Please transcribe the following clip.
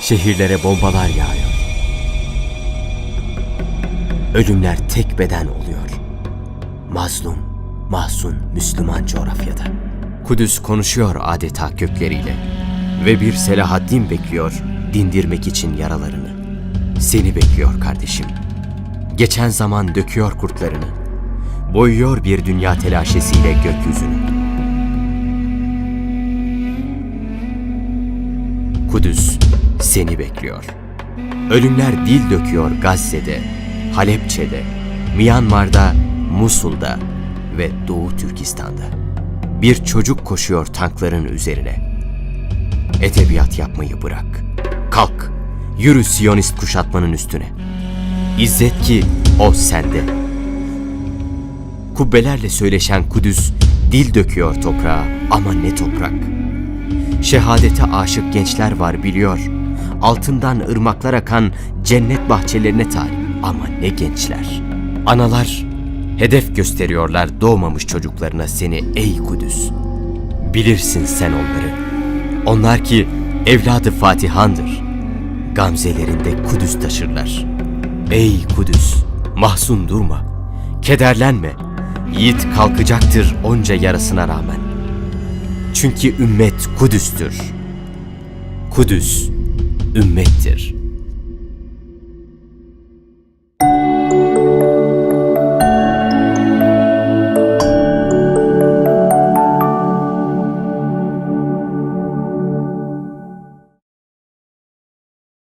Şehirlere bombalar yağıyor. Ölümler tek beden oluyor. Mazlum, mahzun Müslüman coğrafyada. Kudüs konuşuyor adeta kökleriyle. Ve bir Selahaddin bekliyor dindirmek için yaralarını. Seni bekliyor kardeşim. Geçen zaman döküyor kurtlarını. Boyuyor bir dünya telaşesiyle gökyüzünü. Kudüs seni bekliyor. Ölümler dil döküyor Gazze'de, Halepçe'de, Myanmar'da, Musul'da ve Doğu Türkistan'da. Bir çocuk koşuyor tankların üzerine. Edebiyat yapmayı bırak. Kalk, yürü Siyonist kuşatmanın üstüne. İzzet ki o sende. Kubbelerle söyleşen Kudüs dil döküyor toprağa ama ne toprak. Şehadete aşık gençler var biliyor. Altından ırmaklar akan cennet bahçelerine talip. Ama ne gençler. Analar hedef gösteriyorlar doğmamış çocuklarına seni ey Kudüs. Bilirsin sen onları. Onlar ki evladı Fatihan'dır. Gamzelerinde Kudüs taşırlar. Ey Kudüs, mahzun durma. Kederlenme. Yiğit kalkacaktır onca yarasına rağmen. Çünkü ümmet Kudüs'tür. Kudüs ümmettir.